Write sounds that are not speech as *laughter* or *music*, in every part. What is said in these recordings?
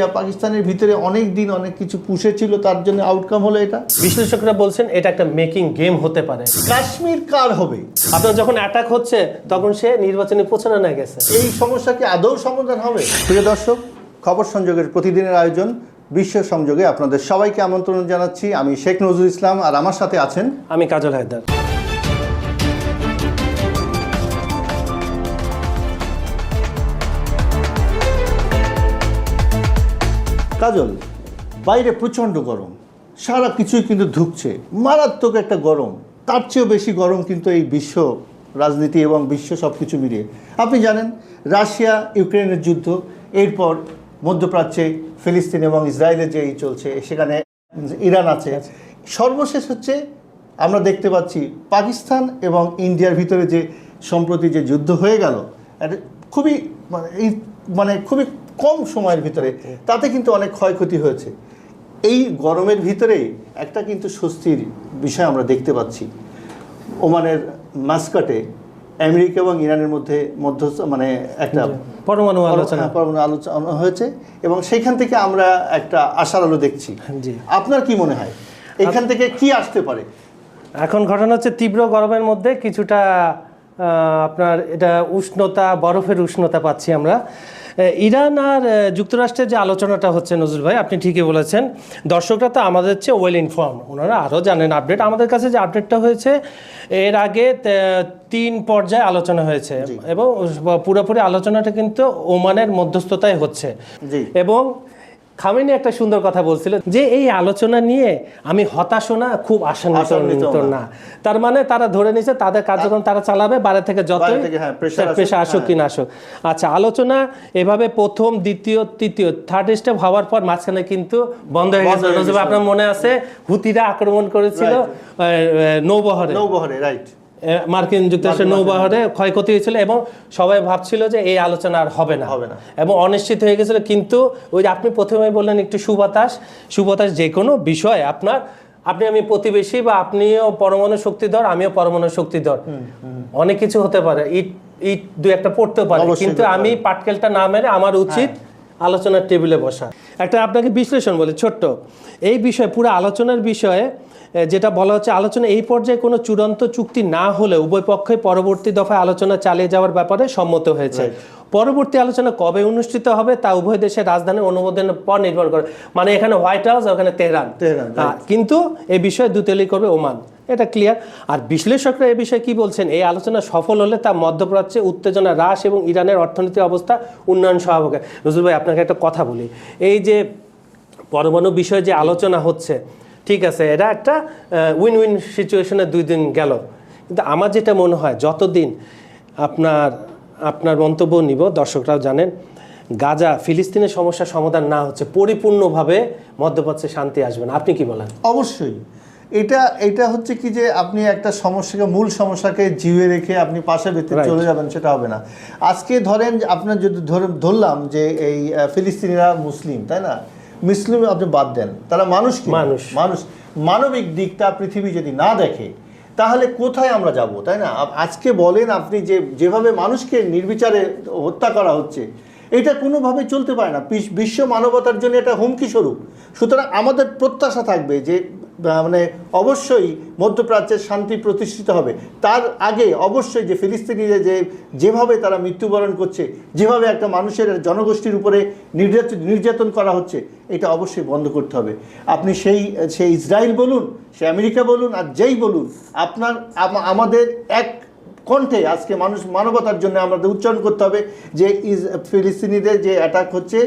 India পাকিস্তানের ভিতরে অনেক দিন অনেক কিছু পুষেছিল তার জন্য আউটকাম হলো এটা। বিশ্লেষকরা বলছেন এটা একটা মেকিং গেম হতে পারে। কাশ্মীর কার হবে? আপনার যখন অ্যাটাক হচ্ছে তখন সে নির্বাচনে প্রচারণা না গেছে। এই সমস্যা কি আদৌ সমাধান হবে? প্রিয় দর্শক খবর সংযোগের প্রতিদিনের আয়োজন বিশ্ব সংযোগে আপনাদের সবাইকে আমন্ত্রণ জানাচ্ছি। আমি শেখ নজরুল ইসলাম আর আমার সাথে আছেন আমি কাজল হায়দার। কাজল, বাইরে প্রচণ্ড গরম। সারা কিছুই কিন্তু ধুকছে। মারাত্মক একটা গরম। তার চেয়েও বেশি গরম কিন্তু এই বিশ্ব রাজনীতি এবং বিশ্ব সব কিছু মিলিয়ে আপনি জানেন, রাশিয়া, ইউক্রেনের যুদ্ধ, এরপর মধ্যপ্রাচ্যে ফিলিস্তিন এবং ইসরায়েলের যে এই চলছে, সেখানে ইরান আছে। সর্বশেষ হচ্ছে, আমরা দেখতে পাচ্ছি পাকিস্তান এবং ইন্ডিয়ার ভিতরে যে সম্প্রতি যে যুদ্ধ হয়ে গেল খুবই মানে এই মানে খুবই কম সময়ের ভিতরে তাতে কিন্তু অনেক ক্ষয়ক্ষতি হয়েছে। এই গরমের ভিতরে একটা কিন্তু স্বস্তির বিষয় আমরা দেখতে পাচ্ছি। ওমানের মাস্কাটে আমেরিকা এবং ইরানের মধ্যে মধ্য মানে একটা পরমাণু আলোচনা। হ্যাঁ, পরমাণু আলোচনা হয়েছে এবং সেইখান থেকে আমরা একটা আশার আলো দেখছি। জি। আপনার কি মনে হয়? এখান থেকে কি আসতে পারে? এখন ঘটনা হচ্ছে তীব্র গরমের মধ্যে কিছুটা আপনার এটা উষ্ণতা বরফের উষ্ণতা পাচ্ছি আমরা। ইরান আর যুক্তরাষ্ট্রের যে আলোচনাটা হচ্ছে নজরুল ভাই আপনি ঠিকই বলেছেন। দর্শকরা তো আমাদের চেয়ে ওয়েল ইনফর্ম ওনারা আরও জানেন আপডেট আমাদের কাছে যে আপডেটটা হয়েছে এর আগে তিন পর্যায়ে আলোচনা হয়েছে এবং পুরোপুরি আলোচনাটা কিন্তু ওমানের মধ্যস্থতায় হচ্ছে। এবং খামেনি একটা সুন্দর কথা বলছিল যে এই আলোচনা নিয়ে আমি হতাশ না খুব আশান্বিত না। তার মানে তারা ধরে নিছে তাদের কার্যক্রম তারা চালাবে বাইরে থেকে যত থেকে, হ্যাঁ, আসুক, পেশা আসুক কি না আসুক। আচ্ছা আলোচনা এভাবে প্রথম দ্বিতীয় তৃতীয় থার্ড স্টেপ হওয়ার পর মাঝখানে কিন্তু বন্ধ হয়ে গেছে। হয়ে। আপনার মনে আছে? হুতিরা আক্রমণ করেছিল নৌবহরে। নৌবহরে রাইট মার্কিন যুক্তরাষ্ট্রের নৌবহরে ক্ষয়ক্ষতি হয়েছিল এবং সবাই ভাবছিল যে এই আলোচনা আর হবে না। হবে না। এবং অনিশ্চিত হয়ে গেছিল। কিন্তু ওই যে আপনি প্রথমে বললেন একটু সুবাতাস সুবাতাস যে কোনো বিষয় আপনার আপনি আমি প্রতিবেশী বা আপনিও পরমাণু শক্তিধর আমিও পরমাণু শক্তিধর। অনেক কিছু হতে পারে। ইট ইট দু একটা পড়তে পারে। কিন্তু হ্যাঁ। আমি পাটকেলটা না মেরে আমার উচিত আলোচনার টেবিলে বসা। একটা আপনাকে বিশ্লেষণ বলি ছোট্ট। এই বিষয়ে পুরো আলোচনার বিষয়ে যেটা বলা হচ্ছে আলোচনা এই পর্যায়ে কোনো চূড়ান্ত চুক্তি না হলে উভয় পক্ষই পরবর্তী দফায় আলোচনা চালিয়ে যাওয়ার ব্যাপারে সম্মত হয়েছে। পরবর্তী আলোচনা কবে অনুষ্ঠিত হবে তা উভয় দেশের রাজধানীর অনুমোদনের পর নির্ভর করে। মানে এখানে হোয়াইট হাউস ওখানে তেহরান। তেহরান, কিন্তু এই বিষয়ে দুতেলি করবে ওমান। এটা ক্লিয়ার আর বিশ্লেষকরা এ বিষয়ে কি বলছেন? এই আলোচনা সফল হলে তা মধ্যপ্রাচ্যে উত্তেজনা হ্রাস এবং ইরানের অর্থনৈতিক অবস্থা উন্নয়ন সহাবক হয়। নজরুল ভাই আপনাকে একটা কথা বলি। এই যে পরমাণু বিষয়ে যে আলোচনা হচ্ছে ঠিক আছে এটা একটা উইন উইন সিচুয়েশনে দুই দিন গেল। কিন্তু আমার যেটা মনে হয় যতদিন আপনার আপনার মন্তব্য নিব দর্শকরাও জানেন গাজা ফিলিস্তিনের সমস্যার সমাধান না হচ্ছে পরিপূর্ণভাবে মধ্যপ্রাচ্যে শান্তি আসবে না। আপনি কি বলেন? অবশ্যই। এটা এটা হচ্ছে কি যে আপনি একটা সমস্যাকে মূল সমস্যাকে জিউয়ে রেখে আপনি পাশে বেঁধে চলে যাবেন সেটা হবে না। আজকে ধরেন আপনার যদি ধরে ধরলাম যে এই ফিলিস্তিনিরা মুসলিম তাই না? মুসলিম আপনি বাদ দেন। তারা মানুষ মানুষ। মানুষ। মানবিক দিকটা পৃথিবী যদি না দেখে তাহলে কোথায় আমরা যাব তাই না? আজকে বলেন আপনি যে যেভাবে মানুষকে নির্বিচারে হত্যা করা হচ্ছে এটা কোনোভাবে চলতে পারে না। বিশ্ব মানবতার জন্য এটা হুমকি স্বরূপ। সুতরাং আমাদের প্রত্যাশা থাকবে যে মানে অবশ্যই মধ্যপ্রাচ্যের শান্তি প্রতিষ্ঠিত হবে। তার আগে অবশ্যই যে ফিলিস্তিনিরা যে যেভাবে তারা মৃত্যুবরণ করছে, যেভাবে একটা মানুষের জনগোষ্ঠীর উপরে নির্যাতন করা হচ্ছে, এটা অবশ্যই বন্ধ করতে হবে। আপনি সেই সেই ইসরায়েল বলুন, সে আমেরিকা বলুন, আর যেই বলুন, আপনার আমাদের এক কণ্ঠে আজকে মানুষ মানবতার জন্য আমাদের উচ্চারণ করতে হবে যে ইস ফিলিস্তিনিদের যে অ্যাটাক হচ্ছে,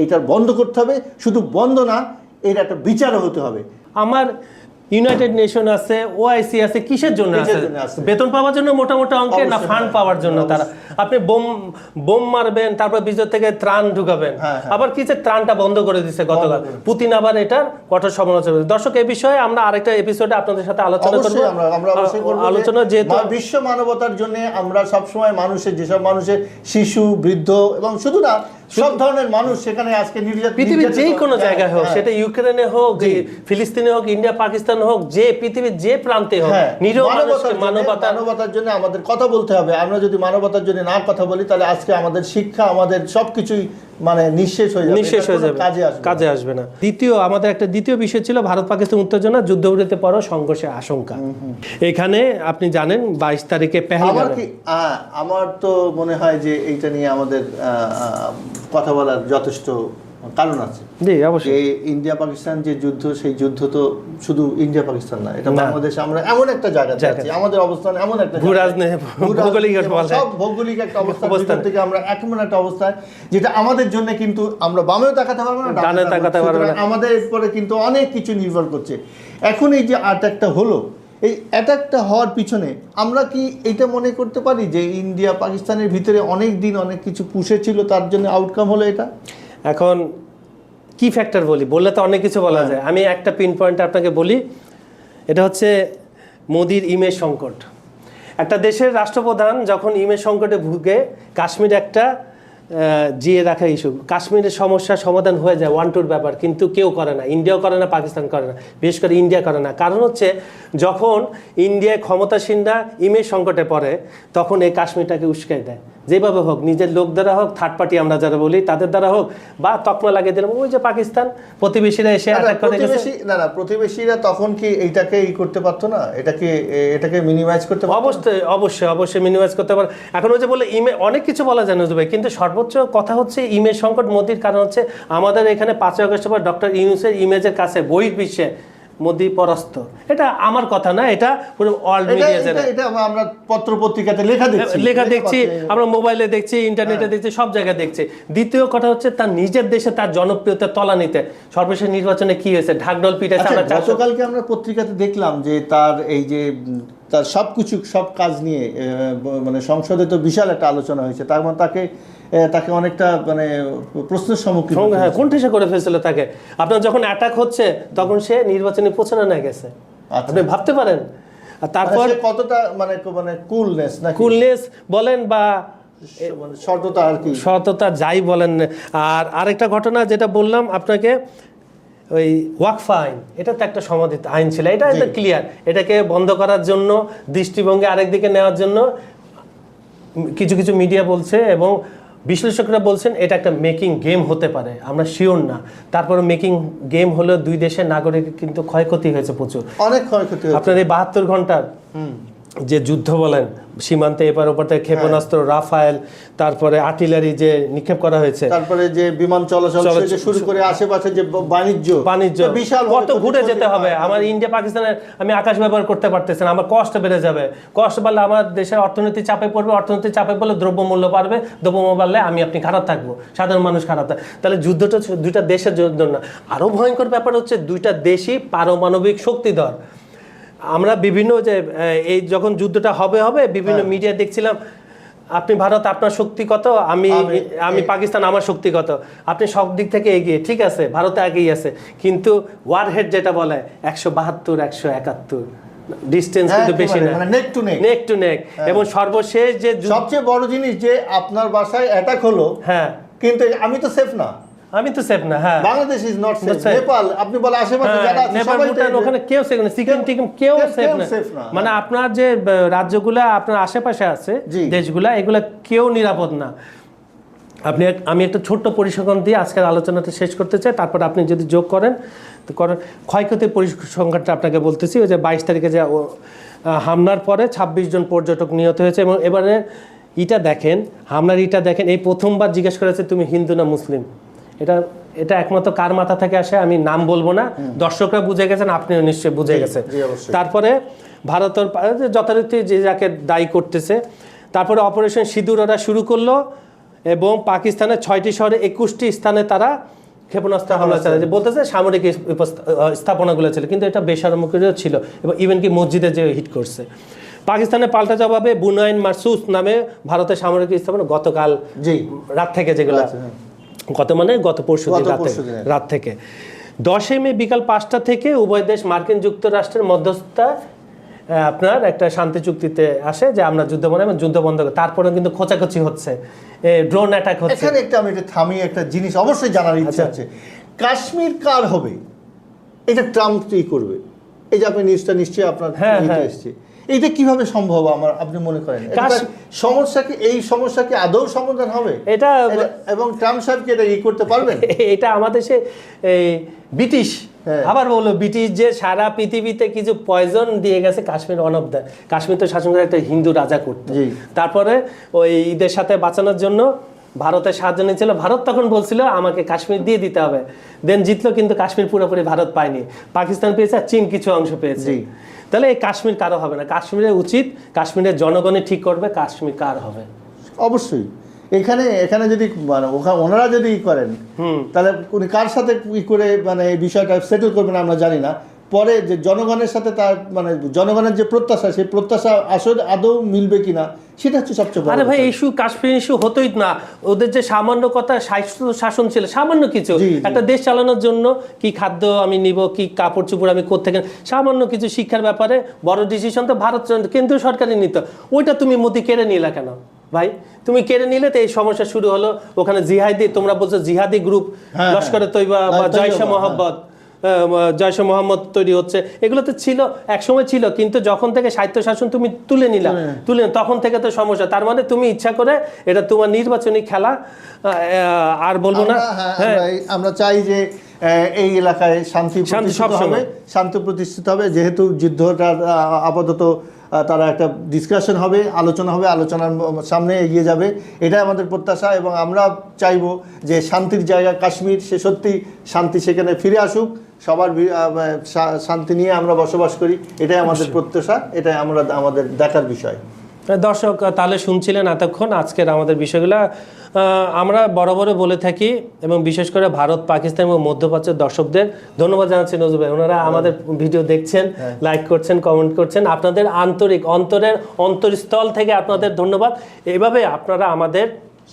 এইটার বন্ধ করতে হবে। শুধু বন্ধ না এর একটা বিচার হতে হবে। আমার ইউনাইটেড নেশন আছে ওআইসি আছে কিসের জন্য আছে? বেতন পাওয়ার জন্য মোটা মোটা অঙ্কের না ফান্ড হ্যাঁ। পাওয়ার জন্য তারা আপনি বোম বোম মারবেন তারপর ভিতর থেকে ত্রাণ ঢুকাবেন হ্যাঁ, হ্যাঁ। আবার কিসের ত্রাণটা বন্ধ করে দিচ্ছে গতকাল পুতিন আবার এটার কঠোর সমালোচনা। দর্শক এই বিষয়ে আমরা আরেকটা এপিসোডে আপনাদের সাথে আলোচনা করব যে আলোচনা যেহেতু বিশ্ব মানবতার জন্য আমরা সবসময় মানুষের যেসব মানুষের শিশু বৃদ্ধ এবং শুধু না সব ধরনের মানুষ সেখানে আজকে নির্যাত- পৃথিবীর নির্যাতিত- যেই কোনো জায়গায় হোক। সেটা ইউক্রেনে হোক ফিলিস্তিনে হোক ইন্ডিয়া পাকিস্তান হোক যে পৃথিবীর যে প্রান্তে হোক হ্যাঁ, মানবতার জন্য- মানবতা মানবতার জন্য আমাদের কথা বলতে হবে। আমরা যদি মানবতার জন্য না কথা বলি তাহলে আজকে আমাদের শিক্ষা আমাদের সবকিছুই মানে নিঃশেষ হয়ে যাবে। নিঃশেষ হয়ে যাবে। কাজে আসবে কাজে আসবে না। দ্বিতীয় আমাদের একটা দ্বিতীয় বিষয় ছিল ভারত পাকিস্তান উত্তেজনা যুদ্ধবিরতির পরও সংঘর্ষের আশঙ্কা। এখানে আপনি জানেন বাইশ তারিখে আমার তো মনে হয় যে এইটা নিয়ে আমাদের কথা বলার যথেষ্ট কারণ আছে জি অবশ্যই ইন্ডিয়া পাকিস্তান যে যুদ্ধ সেই যুদ্ধ তো শুধু ইন্ডিয়া পাকিস্তান না এটা। বাংলাদেশে আমরা এমন একটা জায়গাতে। আছি আমাদের অবস্থান এমন একটা ভৌগোলিক। সব একটা অবস্থান। থেকে আমরা এমন একটা অবস্থায় যেটা আমাদের জন্য কিন্তু আমরা বামেও তাকাতে পারব না ডানে তাকাতে পারব না। আমাদের পরে কিন্তু অনেক কিছু নির্ভর করছে এখন এই যে অ্যাটাকটা হলো এই অ্যাটাকটা হওয়ার পিছনে আমরা কি এটা মনে করতে পারি যে ইন্ডিয়া পাকিস্তানের ভিতরে অনেক দিন অনেক কিছু পুষেছিল তার জন্য আউটকাম হলো এটা এখন কি ফ্যাক্টর বলি? বললে তো অনেক কিছু বলা যায়। আমি একটা পিন পয়েন্ট আপনাকে বলি। এটা হচ্ছে মোদির ইমেজ সংকট। একটা দেশের রাষ্ট্রপ্রধান যখন ইমেজ সংকটে ভুগে কাশ্মীর একটা জিয়ে রাখা ইস্যু কাশ্মীরের সমস্যার সমাধান হয়ে যায় ওয়ান টুর ব্যাপার কিন্তু কেউ করে না। ইন্ডিয়াও করে না পাকিস্তান করে না। বিশেষ করে ইন্ডিয়া করে না। কারণ হচ্ছে যখন ইন্ডিয়ায় ক্ষমতাসীনরা ইমেজ সংকটে পড়ে তখন এই কাশ্মীরটাকে উস্কাই দেয়। যেভাবে হোক নিজের লোক দ্বারা হোক থার্ড পার্টি আমরা যারা বলি তাদের দ্বারা হোক বা তকমা লাগিয়ে দিলাম। ওই যে পাকিস্তান প্রতিবেশীরা এসে না, না, প্রতিবেশী না না প্রতিবেশীরা তখন কি এইটাকে ই করতে পারতো না? এটাকে এটাকে মিনিমাইজ করতে অবশ্যই অবশ্যই অবশ্যই মিনিমাইজ করতে পারে এখন ওই যে বলে ইমে অনেক কিছু বলা যায় নজরুল ভাই কিন্তু সর্বোচ্চ কথা হচ্ছে ইমেজ সংকট মোদির কারণ হচ্ছে আমাদের এখানে পাঁচই আগস্ট পর ডক্টর ইউনুসের ইমেজের কাছে বহির্বিশ্বে মোদি পরাস্ত এটা আমার কথা না এটা পুরো ওয়ার্ল্ড মিডিয়া এটা- এটা আমরা পত্র পত্রিকাতে লেখা দেখছি। লেখা দেখছি আমরা মোবাইলে দেখছি ইন্টারনেটে দেখছি সব জায়গায় দেখছি। দ্বিতীয় কথা হচ্ছে তার নিজের দেশে তার জনপ্রিয়তা তলা নিতে সর্বশেষ নির্বাচনে কি হয়েছে? ঢাকডল পিটাইছে আচ্ছা আমরা গতকালকে আমরা পত্রিকাতে দেখলাম যে তার এই যে তার সব কিছু সব কাজ নিয়ে মানে সংসদে তো বিশাল একটা আলোচনা হয়েছে তার মানে তাকে তাকে অনেকটা মানে প্রশ্নের সম্মুখীন হ্যাঁ। কোণঠাসা করে ফেলছিল তাকে? আপনার যখন অ্যাটাক হচ্ছে তখন সে নির্বাচনী প্রচারণায় গেছে। আচ্ছা। আপনি ভাবতে পারেন। আর তারপর মানে কতটা মানে মানে কুলনেস না কুলনেস বলেন বা মানে সততা আর কি? সততা যাই বলেন আর আরেকটা ঘটনা যেটা বললাম আপনাকে ওই ওয়াকফা আইন এটা তো একটা সমাধিত আইন ছিল এটা একদম ক্লিয়ার। এটাকে বন্ধ করার জন্য দৃষ্টিভঙ্গি আরেকদিকে নেওয়ার জন্য কিছু কিছু মিডিয়া বলছে এবং বিশ্লেষকরা বলছেন এটা একটা মেকিং গেম হতে পারে আমরা শিওর না। তারপরে মেকিং গেম হলেও দুই দেশের নাগরিক কিন্তু ক্ষয়ক্ষতি হয়েছে প্রচুর। অনেক ক্ষয়ক্ষতি আপনার এই বাহাত্তর ঘণ্টার যে যুদ্ধ বলেন সীমান্তে এপার ওপার থেকে ক্ষেপণাস্ত্র রাফায়েল তারপরে আর্টিলারি যে নিক্ষেপ করা হয়েছে। তারপরে যে বিমান চলাচল শুরু করে আশেপাশে যে বাণিজ্য বাণিজ্য। বিশাল কত ঘুরে যেতে হবে? আমার ইন্ডিয়া পাকিস্তানের আমি আকাশ ব্যবহার করতে পারতেছি না আমার কষ্ট বেড়ে যাবে। কষ্ট বাড়লে আমার দেশের অর্থনীতি চাপে পড়বে অর্থনীতি চাপে পড়লে দ্রব্যমূল্য বাড়বে দ্রব্যমূল্য বাড়লে আমি আপনি খারাপ থাকব সাধারণ মানুষ খারাপ থাকবে তাহলে যুদ্ধটা দুইটা দেশের জন্য। না আরও ভয়ঙ্কর ব্যাপার হচ্ছে দুইটা দেশই পারমাণবিক শক্তিধর। আমরা বিভিন্ন যে এই যখন যুদ্ধটা হবে হবে বিভিন্ন মিডিয়া দেখছিলাম আপনি ভারত আপনার শক্তি কত আমি আমি- পাকিস্তান আমার শক্তি কত আপনি সব দিক থেকে এগিয়ে ঠিক আছে ভারতে আগেই আছে কিন্তু ওয়ার হেড যেটা বলে একশো বাহাত্তর একশো একাত্তর ডিস্টেন্স হ্যাঁ, কিন্তু বেশি না। neck to neck। Neck to neck এবং সর্বশেষ যে সবচেয়ে বড় জিনিস যে আপনার বাসায় অ্যাটাক হলো হ্যাঁ। কিন্তু আমি তো সেফ না। আমি তো সেফ না হ্যাঁ। Bangladesh is not safe Nepal আপনি বলে আশেপাশে হ্যাঁ, যারা আছে নেপাল ভুটান ওখানে কেউ সেফ না সিকিম টিকিম কেউ সেফ না। মানে আপনার যে রাজ্যগুলা আপনার আশেপাশে আছে। দেশগুলা এগুলা কেউ নিরাপদ না। আপনি আমি একটা ছোট্ট পরিসংখ্যান দিয়ে আজকের আলোচনাটা শেষ করতে চাই তারপর আপনি যদি যোগ করেন তো করেন। ক্ষয়ক্ষতির পরিসংখ্যানটা আপনাকে বলতেছি ওই যে বাইশ তারিখে যে হামলার পরে ২৬ জন পর্যটক নিহত হয়েছে এবং এবারে ইটা দেখেন হামলার ইটা দেখেন এই প্রথমবার জিজ্ঞেস করেছে তুমি হিন্দু না মুসলিম? এটা এটা একমাত্র কার মাথা থেকে আসে আমি নাম বলব না। দর্শকরা বুঝে গেছেন আপনিও নিশ্চয়ই বুঝে গেছেন। তারপরে ভারতের যথারীতি যে যাকে দায়ী করতেছে তারপরে অপারেশন সিঁদুর ওরা শুরু করল এবং পাকিস্তানের ছয়টি শহরে একুশটি স্থানে তারা ক্ষেপণাস্ত্র হামলা চালাচ্ছে বলতেছে সামরিক স্থাপনাগুলো ছিল কিন্তু এটা বেসামরিকও ছিল এবং ইভেন কি মসজিদে যে হিট করছে। পাকিস্তানের পাল্টা জবাবে বুনাইন মারসুস নামে ভারতের সামরিক স্থাপনা গতকাল জি। রাত থেকে যেগুলো। গত মানে গত পরশু রাতে থেকে দশই মে বিকাল পাঁচটা থেকে উভয় দেশ মার্কিন যুক্তরাষ্ট্রের মধ্যস্থতা আপনার একটা শান্তি চুক্তিতে আসে যে আমরা যুদ্ধ বন্ধ এবং যুদ্ধ বন্ধ করি। তারপরে কিন্তু খোঁচাখুচি হচ্ছে ড্রোন অ্যাটাক হচ্ছে এখানে একটা আমি একটা থামিয়ে একটা জিনিস অবশ্যই জানার ইচ্ছা আচ্ছা। আছে কাশ্মীর কার হবে এটা ট্রাম্প কি করবে এই যে আপনি নিউজটা নিশ্চয়ই আপনার হ্যাঁ, হ্যাঁ। এসছে এইটা কীভাবে সম্ভব আমার আপনি মনে করেন? এটা সমস্যা কি এই সমস্যা কি আদৌ সমাধান হবে? এটা এটা- এবং ট্রাম্প সাহেব কি এটা ই করতে পারবেন? *laughs* এটা আমাদের সে ব্রিটিশ। হ্যাঁ। আবার বলল ব্রিটিশ যে সারা পৃথিবীতে কিছু পয়জন দিয়ে গেছে Kashmir one of the Kashmir তো শাসন করে একটা হিন্দু রাজা করতো। তারপরে ওই ঈদের সাথে বাঁচানোর জন্য ভারতের সাহায্য নিয়েছিল। ভারত তখন বলছিল আমাকে কাশ্মীর দিয়ে দিতে হবে। দেন জিতলো কিন্তু কাশ্মীর পুরোপুরি ভারত পায়নি। পাকিস্তান পেয়েছে আর চীন কিছু অংশ পেয়েছে। তাহলে এই কাশ্মীর কারও হবে না? কাশ্মীরের উচিত কাশ্মীরের জনগণই ঠিক করবে কাশ্মীর কার হবে? অবশ্যই। এখানে এখানে যদি মানে ওনারা যদি ই করেন তাহলে উনি কার সাথে ই করে মানে এই বিষয়টা সেটেল করবেন আমরা জানি না। পরে যে জনগণের সাথে তার মানে জনগণের যে প্রত্যাশা সেই প্রত্যাশা আসলে আদৌ মিলবে কিনা সেটা হচ্ছে সবচেয়ে আরে ভাই ইস্যু কাশ্মীর ইস্যু হতোই না। ওদের যে সামান্য কথা স্বাস্থ্য শাসন ছিল সামান্য কিছু। একটা দেশ চালানোর জন্য কি খাদ্য আমি নিব কি কাপড় চোপড় আমি কোথেকে সামান্য কিছু শিক্ষার ব্যাপারে বড় ডিসিশন তো ভারত কেন্দ্রীয় সরকারই নিত। ওইটা তুমি মোদি কেড়ে নিলা কেন? ভাই তুমি কেড়ে নিলে তো এই সমস্যা শুরু হলো। ওখানে জিহাদি তোমরা বলছো জিহাদি গ্রুপ হ্যাঁ, লস্করে হ্যাঁ। তৈবা বা জয়সা হ্যাঁ। মোহাম্মদ জয়সে মোহাম্মদ তৈরি হচ্ছে। এগুলো তো ছিল একসময় ছিল কিন্তু যখন থেকে সাহিত্য শাসন তুমি তুলে নিলা তুলে তখন থেকে তো সমস্যা। তার মানে তুমি ইচ্ছা করে এটা তোমার নির্বাচনী খেলা আর বলব না। আমরা- হ্যাঁ, হ্যাঁ। আমরা চাই যে এই এলাকায় শান্তি প্রতিষ্ঠিত হবে। শান্তি প্রতিষ্ঠিত হবে। যেহেতু যুদ্ধটা আপাতত তারা একটা ডিসকাশন হবে আলোচনা হবে আলোচনার সামনে এগিয়ে যাবে। এটাই আমাদের প্রত্যাশা এবং আমরা চাইব যে শান্তির জায়গা কাশ্মীর সে সত্যি শান্তি সেখানে ফিরে আসুক। সবার শান্তি নিয়ে আমরা বসবাস করি এটাই আমাদের প্রত্যাশা এটাই আমরা আমাদের দেখার বিষয়। দর্শক তাহলে শুনছিলেন এতক্ষণ আজকের আমাদের বিষয়গুলো। আমরা বরাবর বলে থাকি এবং বিশেষ করে ভারত পাকিস্তান এবং মধ্যপ্রাচ্যের দর্শকদের ধন্যবাদ জানাচ্ছি নজরুল ভাই। ওনারা আমাদের ভিডিও দেখছেন লাইক করছেন কমেন্ট করছেন। আপনাদের আন্তরিক অন্তরের অন্তরস্থল থেকে আপনাদের ধন্যবাদ। এভাবে আপনারা আমাদের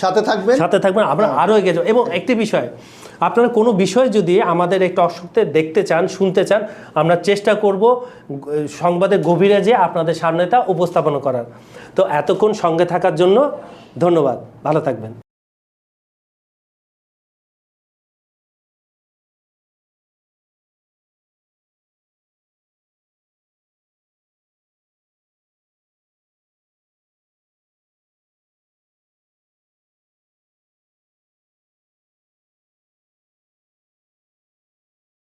সাথে থাকবেন। সাথে থাকবেন আমরা আরও এগিয়ে যাব। এবং একটি বিষয় আপনারা কোনো বিষয় যদি আমাদের একটু অসুখতে দেখতে চান, শুনতে চান, আমরা চেষ্টা করব, সংবাদে সংবাদের গভীরে যে আপনাদের সামনে তা উপস্থাপন করার। তো এতক্ষণ সঙ্গে থাকার জন্য ধন্যবাদ। ভালো থাকবেন।